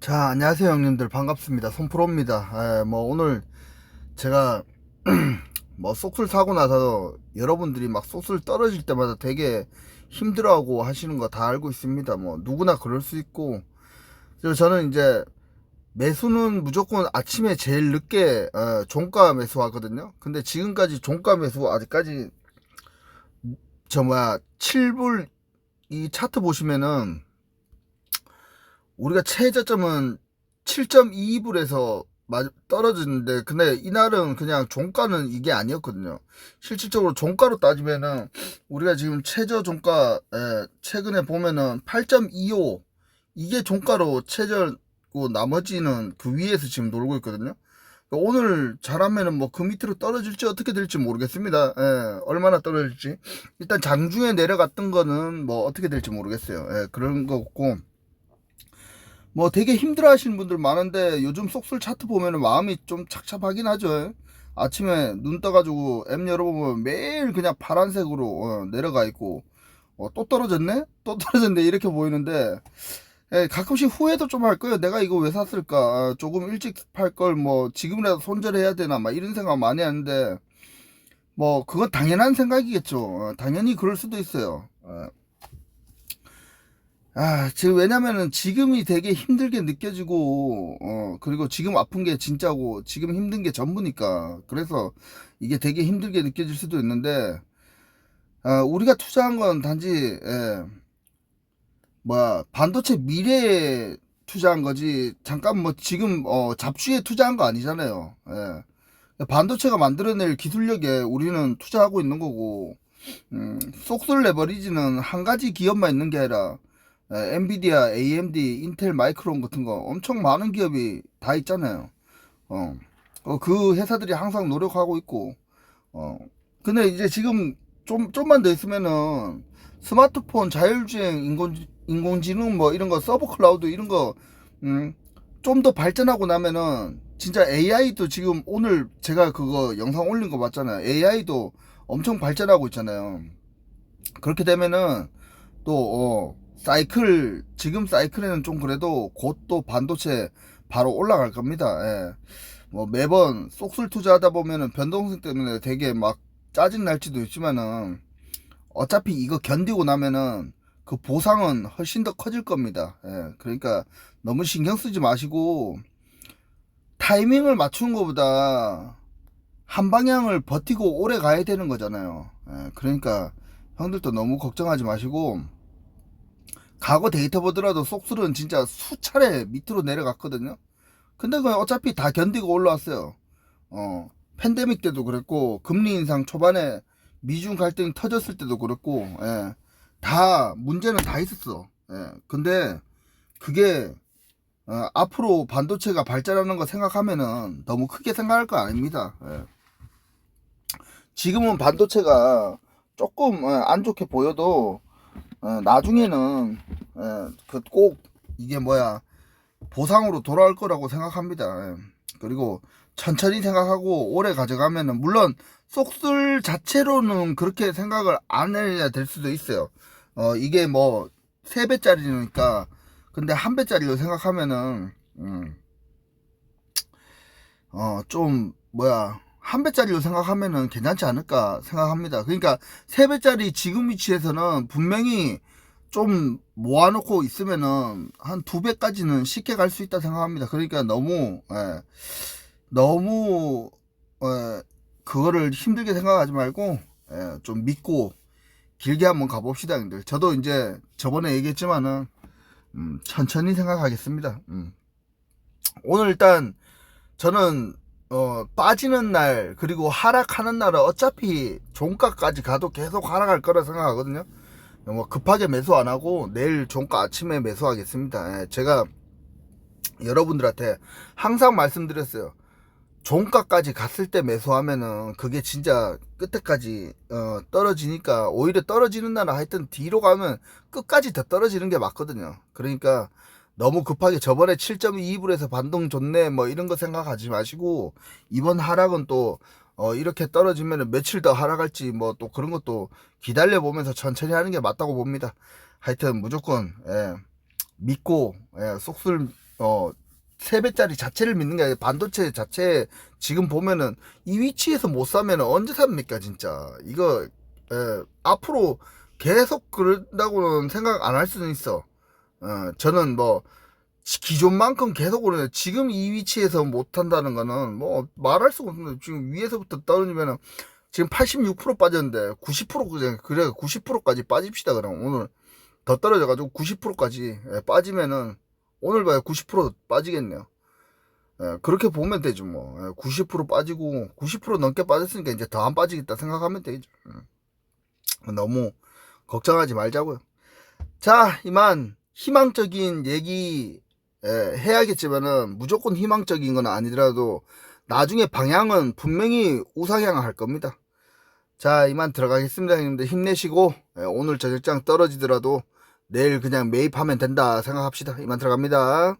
자, 안녕하세요, 형님들. 반갑습니다. 손프로입니다. 에, 뭐, 오늘 제가, 뭐, 쏙술 사고 나서 여러분들이 막 쏙술 떨어질 때마다 되게 힘들어하고 하시는 거 다 알고 있습니다. 뭐, 누구나 그럴 수 있고. 그래서 저는 이제, 매수는 무조건 아침에 제일 늦게, 어, 종가 매수 하거든요. 근데 지금까지 종가 매수 아직까지, 저 뭐야, 7불, 이 차트 보시면은, 우리가 최저점은 7.22불에서 떨어지는데 근데 이날은 그냥 종가는 이게 아니었거든요. 실질적으로 종가로 따지면은 우리가 지금 최저 종가 에, 최근에 보면은 8.25 이게 종가로 최저고 나머지는 그 위에서 지금 놀고 있거든요. 오늘 잘하면은 뭐 그 밑으로 떨어질지 어떻게 될지 모르겠습니다. 예, 얼마나 떨어질지 일단 장중에 내려갔던 거는 뭐 어떻게 될지 모르겠어요. 예, 그런 거고 뭐 되게 힘들어 하시는 분들 많은데 요즘 쏙술 차트 보면은 마음이 좀 착잡하긴 하죠. 아침에 눈 떠가지고 앱 열어보면 매일 그냥 파란색으로 어, 내려가 있고 어, 또 떨어졌네? 또 떨어졌네 이렇게 보이는데 예, 가끔씩 후회도 좀 할 거예요. 내가 이거 왜 샀을까? 아, 조금 일찍 팔 걸 뭐 지금이라도 손절해야 되나 막 이런 생각 많이 하는데 뭐 그건 당연한 생각이겠죠. 어, 당연히 그럴 수도 있어요. 어. 아, 지금 왜냐면은 지금이 되게 힘들게 느껴지고, 어, 그리고 지금 아픈 게 진짜고, 지금 힘든 게 전부니까. 그래서 이게 되게 힘들게 느껴질 수도 있는데, 아, 우리가 투자한 건 단지, 예, 뭐야, 반도체 미래에 투자한 거지, 잠깐 뭐 지금, 어, 잡주에 투자한 거 아니잖아요. 예. 반도체가 만들어낼 기술력에 우리는 투자하고 있는 거고, 음, 속술 레버리지는 한 가지 기업만 있는 게 아니라, 에, 엔비디아, AMD, 인텔, 마이크론 같은 거 엄청 많은 기업이 다 있잖아요. 어, 어, 그 회사들이 항상 노력하고 있고, 어, 근데 이제 지금 좀, 좀만 더 있으면은 스마트폰, 자율주행, 인공, 인공지능 뭐 이런 거, 서버 클라우드 이런 거, 음, 좀 더 발전하고 나면은 진짜 AI도 지금 오늘 제가 그거 영상 올린 거 봤잖아요. AI도 엄청 발전하고 있잖아요. 그렇게 되면은 또, 어, 사이클 지금 사이클에는 좀 그래도 곧 또 반도체 바로 올라갈 겁니다. 예. 뭐 매번 쏙술 투자하다 보면은 변동성 때문에 되게 막 짜증 날지도 있지만은 어차피 이거 견디고 나면은 그 보상은 훨씬 더 커질 겁니다. 예. 그러니까 너무 신경 쓰지 마시고 타이밍을 맞추는 것보다 한 방향을 버티고 오래 가야 되는 거잖아요. 예. 그러니까 형들도 너무 걱정하지 마시고 과거 데이터 보더라도 속술은 진짜 수차례 밑으로 내려갔거든요. 근데 그 어차피 다 견디고 올라왔어요. 어, 팬데믹 때도 그랬고, 금리 인상 초반에 미중 갈등이 터졌을 때도 그랬고, 예, 다, 문제는 다 있었어. 예, 근데 그게, 어, 앞으로 반도체가 발전하는 거 생각하면은 너무 크게 생각할 거 아닙니다. 예. 지금은 반도체가 조금 어, 안 좋게 보여도 어, 나중에는 어, 그꼭 이게 뭐야 보상으로 돌아올 거라고 생각합니다. 예. 그리고 천천히 생각하고 오래 가져가면은 물론 속술 자체로는 그렇게 생각을 안 해야 될 수도 있어요. 어 이게 뭐 세 배짜리니까 근데 한 배짜리로 생각하면은 음, 어좀 뭐야 한 배짜리로 생각하면은 괜찮지 않을까 생각합니다. 그러니까 세 배짜리 지금 위치에서는 분명히 좀 모아놓고 있으면은 한 두 배까지는 쉽게 갈 수 있다 생각합니다. 그러니까 너무 예, 너무 예, 그거를 힘들게 생각하지 말고 예, 좀 믿고 길게 한번 가봅시다, 형들. 저도 이제 저번에 얘기했지만은 음, 천천히 생각하겠습니다. 음. 오늘 일단 저는 어, 빠지는 날, 그리고 하락하는 날은 어차피 종가까지 가도 계속 하락할 거라 생각하거든요. 뭐 급하게 매수 안 하고 내일 종가 아침에 매수하겠습니다. 예, 제가 여러분들한테 항상 말씀드렸어요. 종가까지 갔을 때 매수하면은 그게 진짜 끝에까지 어, 떨어지니까 오히려 떨어지는 날은 하여튼 뒤로 가면 끝까지 더 떨어지는 게 맞거든요. 그러니까 너무 급하게 저번에 7.22불에서 반동 좋네 뭐 이런 거 생각하지 마시고 이번 하락은 또 어, 이렇게 떨어지면 며칠 더 하락할지 뭐 또 그런 것도 기다려 보면서 천천히 하는 게 맞다고 봅니다. 하여튼 무조건 예, 믿고 예, 속술 어, 3배짜리 자체를 믿는 게 아니라 반도체 자체 지금 보면은 이 위치에서 못 사면은 언제 삽니까, 진짜. 이거, 에, 앞으로 계속 그런다고는 생각 안 할 수는 있어. 어, 저는 뭐, 지- 기존만큼 계속 오르네. 지금 이 위치에서 못 한다는 거는 뭐 말할 수가 없는데 지금 위에서부터 떨어지면은 지금 86% 빠졌는데 90% 그냥 그래 90%까지 빠집시다 그럼 오늘 더 떨어져가지고 90%까지 예, 빠지면은 오늘 봐요 90% 빠지겠네요. 예, 그렇게 보면 되죠 뭐. 예, 90% 빠지고 90% 넘게 빠졌으니까 이제 더 안 빠지겠다 생각하면 되죠. 음. 너무 걱정하지 말자고요. 자 이만 희망적인 얘기 예, 해야겠지만은 무조건 희망적인 건 아니더라도 나중에 방향은 분명히 우상향할 겁니다. 자, 이만 들어가겠습니다. 형님들 힘내시고 예, 오늘 저녁장 떨어지더라도 내일 그냥 매입하면 된다 생각합시다. 이만 들어갑니다.